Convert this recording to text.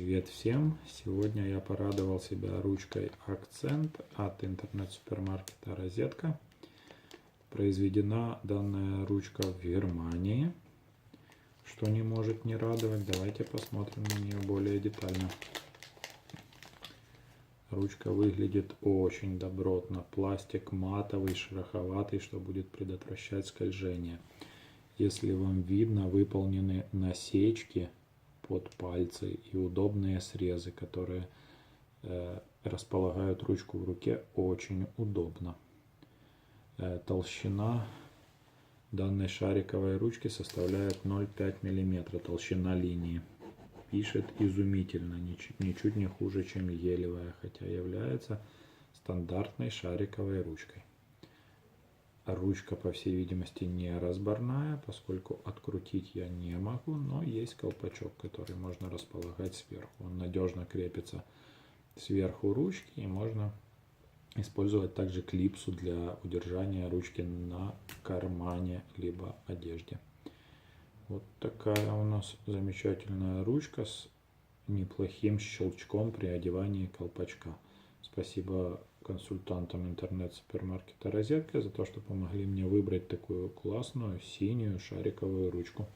Привет всем! Сегодня я порадовал себя ручкой Акцент от интернет-супермаркета Розетка. Произведена данная ручка в Германии. Что не может не радовать, давайте посмотрим на нее более детально. Ручка выглядит очень добротно. Пластик матовый, шероховатый, что будет предотвращать скольжение. Если вам видно, выполнены насечки под пальцы и удобные срезы, которые э, располагают ручку в руке очень удобно. Э, толщина данной шариковой ручки составляет 0,5 мм, толщина линии. Пишет изумительно, ничуть, ничуть не хуже, чем гелевая, хотя является стандартной шариковой ручкой. Ручка, по всей видимости, не разборная, поскольку открутить я не могу, но есть колпачок, который можно располагать сверху. Он надежно крепится сверху ручки и можно использовать также клипсу для удержания ручки на кармане либо одежде. Вот такая у нас замечательная ручка с неплохим щелчком при одевании колпачка. Спасибо консультантам интернет-супермаркета «Розетка» за то, что помогли мне выбрать такую классную синюю шариковую ручку.